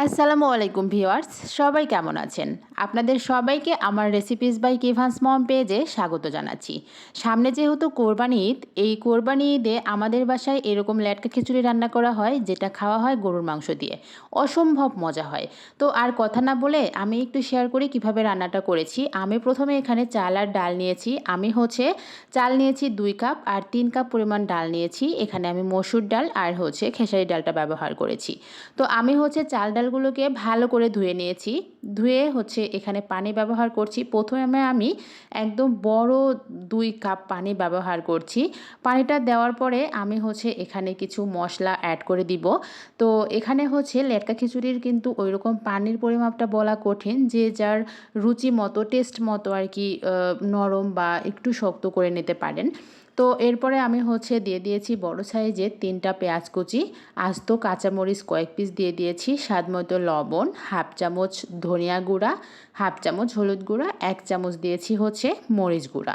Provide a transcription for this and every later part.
আসসালামু আলাইকুম ভিউয়ার্স, সবাই কেমন আছেন? আপনাদের সবাইকে আমার রেসিপিস বাই কিভান্স মম পেজে স্বাগত জানাচ্ছি। সামনে যেহেতু কোরবানি ঈদ, এই কোরবানি ঈদে আমাদের বাসায় এরকম ল্যাটকা খিচুড়ি রান্না করা হয়, যেটা খাওয়া হয় গরুর মাংস দিয়ে। অসম্ভব মজা হয়। তো আর কথা না বলে আমি একটু শেয়ার করি কীভাবে রান্নাটা করেছি। আমি প্রথমে এখানে চাল আর ডাল নিয়েছি। আমি হচ্ছে চাল নিয়েছি দুই কাপ আর তিন কাপ পরিমাণ ডাল নিয়েছি। এখানে আমি মসুর ডাল আর হচ্ছে খেসারি ডালটা ব্যবহার করেছি। তো আমি হচ্ছে চাল ডাল ডালগুলোকে ভালো করে ধুয়ে নিয়েছি। ধুয়ে হচ্ছে এখানে পানি ব্যবহার করছি। প্রথমে আমি একদম বড় দুই কাপ পানি ব্যবহার করছি। পানিটা দেওয়ার পরে আমি হচ্ছে এখানে কিছু মশলা অ্যাড করে দিব। তো এখানে হচ্ছে লেটকা খিচুড়ির কিন্তু ওই রকম পানির পরিমাপটা বলা কঠিন, যে যার রুচি মতো টেস্ট মতো আর কি নরম বা একটু শক্ত করে নিতে পারেন। তো এরপরে আমি হচ্ছে দিয়ে দিয়েছি বড় সাইজের তিনটা পেঁয়াজ কুচি, আস্ত কাঁচামরিচ কয়েক পিস দিয়ে দিয়েছি, স্বাদ মতো লবণ, হাফ চামচ ধনিয়া গুঁড়া, হাফ চামচ হলুদ গুঁড়া, এক চামচ দিয়েছি হচ্ছে মরিচ গুঁড়া।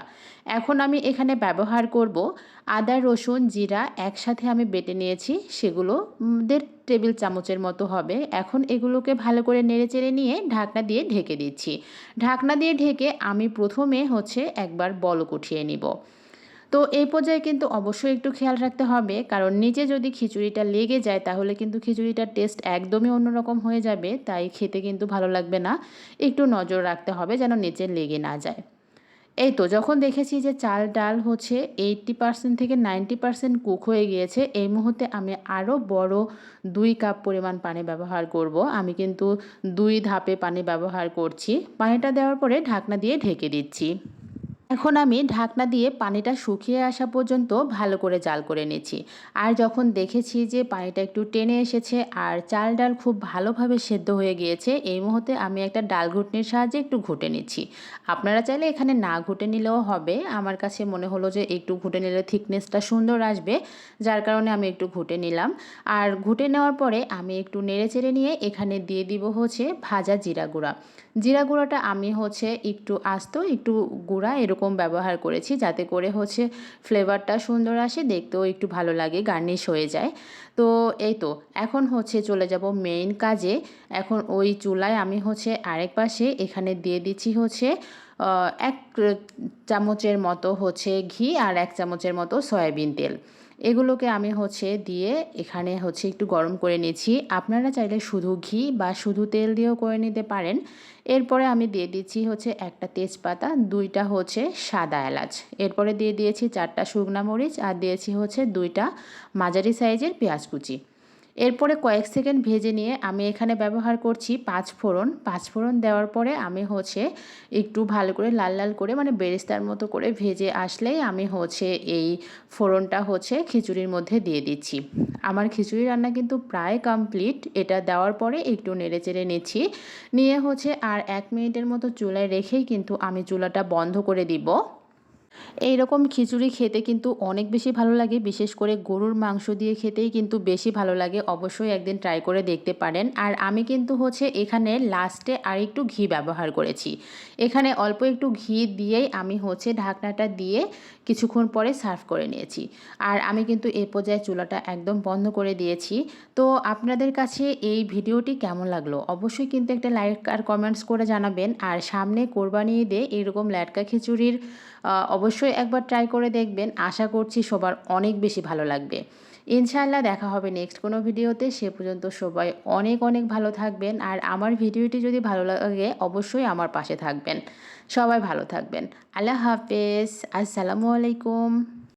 এখন আমি এখানে ব্যবহার করব আদা, রসুন, জিরা একসাথে আমি বেটে নিয়েছি, সেগুলো দেড় টেবিল চামচের মতো হবে। এখন এগুলোকে ভালো করে নেড়ে চেড়ে নিয়ে ঢাকনা দিয়ে ঢেকে দিচ্ছি। ঢাকনা দিয়ে ঢেকে আমি প্রথমে হচ্ছে একবার বলক উঠিয়ে নিব। তো এই পর্যায়ে কিন্তু অবশ্যই একটু খেয়াল রাখতে হবে। কারণ নিচে যদি খিচুড়িটা লেগে যায়, তাহলে কিন্তু খিচুড়িটার টেস্ট একদমই অন্যরকম হয়ে যাবে। তাই খেতে কিন্তু ভালো লাগবে না। একটু নজর রাখতে হবে যেন নিচে লেগে না যায়। এই তো, যখন দেখেছি যে চাল, ডাল হচ্ছে এইটটি পার্সেন্ট থেকে নাইনটি পার্সেন্ট কুক হয়ে গিয়েছে, এই মুহূর্তে আমি আরও বড় দুই কাপ পরিমাণ পানি ব্যবহার করব। আমি কিন্তু দুই ধাপে পানি ব্যবহার করছি। পানিটা দেওয়ার পরে ঢাকনা দিয়ে ঢেকে দিচ্ছি। এখন আমি ঢাকনা দিয়ে পানিটা শুকিয়ে আসা পর্যন্ত ভালো করে জাল করে নিচ্ছি। আর যখন দেখেছি যে পানিটা একটু টেনে এসেছে আর চাল ডাল খুব ভালোভাবে সেদ্ধ হয়ে গিয়েছে, এই মুহূর্তে আমি একটা ডাল ঘুটনির সাহায্যে একটু ঘুটে নিচ্ছি। আপনারা চাইলে এখানে না ঘুটে নিলেও হবে। আমার কাছে মনে হলো যে একটু ঘুটে নিলে থিকনেসটা সুন্দর আসবে, যার কারণে আমি একটু ঘুটে নিলাম। আর ঘুটে নেওয়ার পরে আমি একটু নেড়ে চেড়ে নিয়ে এখানে দিয়ে দিব হচ্ছে ভাজা জিরা গুঁড়া। জিরা গুঁড়োটা আমি হচ্ছে একটু আস্ত, একটু গুঁড়া এরকম ব্যবহার করেছি যাতে করে হচ্ছে ফ্লেভারটা সুন্দর আসে, দেখতেও একটু ভালো লাগে গার্নিশ হয়ে যায়। তো এই তো, এখন হচ্ছে চলে যাব মেইন কাজে। এখন ওই চুলায় আমি হচ্ছে আরেক পাশে এখানে দিয়ে দিচ্ছি হচ্ছে এক চামচের মতো হচ্ছে ঘি আর এক চামচের মতো সয়াবিন তেল। এগুলোকে আমি হচ্ছে দিয়ে এখানে হচ্ছে একটু গরম করে নিয়েছি। আপনারা চাইলে শুধু ঘি বা শুধু তেল দিয়েও করে নিতে পারেন। এরপরে আমি দিয়ে দিচ্ছি হচ্ছে একটা তেজপাতা, দুইটা হচ্ছে সাদা এলাচ। এরপরে দিয়ে দিয়েছি চারটা শুকনা মরিচ আর দিয়েছি হচ্ছে দুইটা মাঝারি সাইজের পেঁয়াজ কুচি। এরপরে কয়েক সেকেন্ড ভেজে নিয়ে আমি এখানে ব্যবহার করছি পাঁচ ফোড়ন। পাঁচ ফোড়ন দেওয়ার পরে আমি হচ্ছে একটু ভালো করে লাল লাল করে মানে বেরেস্তার মতো করে ভেজে আসলেই আমি হচ্ছে এই ফোড়নটা হচ্ছে খিচুড়ির মধ্যে দিয়ে দিচ্ছি। আমার খিচুড়ি রান্না কিন্তু প্রায় কমপ্লিট। এটা দেওয়ার পরে একটু নেড়ে চেড়ে নিচ্ছি। নিয়ে হচ্ছে আর এক মিনিটের মতো চুলায় রেখেই কিন্তু আমি চুলাটা বন্ধ করে দিব। এই রকম খিচুড়ি খেতে কিন্তু অনেক বেশি ভালো লাগে, বিশেষ করে গরুর মাংস দিয়ে খেতেই কিন্তু বেশি ভালো লাগে। অবশ্যই একদিন ট্রাই করে দেখতে পারেন। আর আমি কিন্তু হচ্ছে এখানে লাস্টে আর একটু ঘি ব্যবহার করেছি। এখানে অল্প একটু ঘি দিয়েই আমি হচ্ছে ঢাকনাটা দিয়ে কিছুক্ষণ পরে সার্ভ করে নিয়েছি। আর আমি কিন্তু এ পর্যায়ে চুলাটা একদম বন্ধ করে দিয়েছি। তো আপনাদের কাছে এই ভিডিওটি কেমন লাগল? অবশ্যই কিন্তু একটা লাইক আর কমেন্টস করে জানাবেন। আর সামনে কোরবানি ঈদে এরকম ল্যাটকা খিচুড়ির অবশ্যই একবার ট্রাই করে দেখবেন। আশা করছি সবার অনেক বেশি ভালো লাগবে। ইনশাআল্লাহ দেখা হবে নেক্সট কোনো ভিডিওতে। সে পর্যন্ত সবাই অনেক অনেক ভালো থাকবেন। আর আমার ভিডিওটি যদি ভালো লাগে, অবশ্যই আমার পাশে থাকবেন। সবাই ভালো থাকবেন। আল্লাহ হাফেজ। আসসালামু আলাইকুম।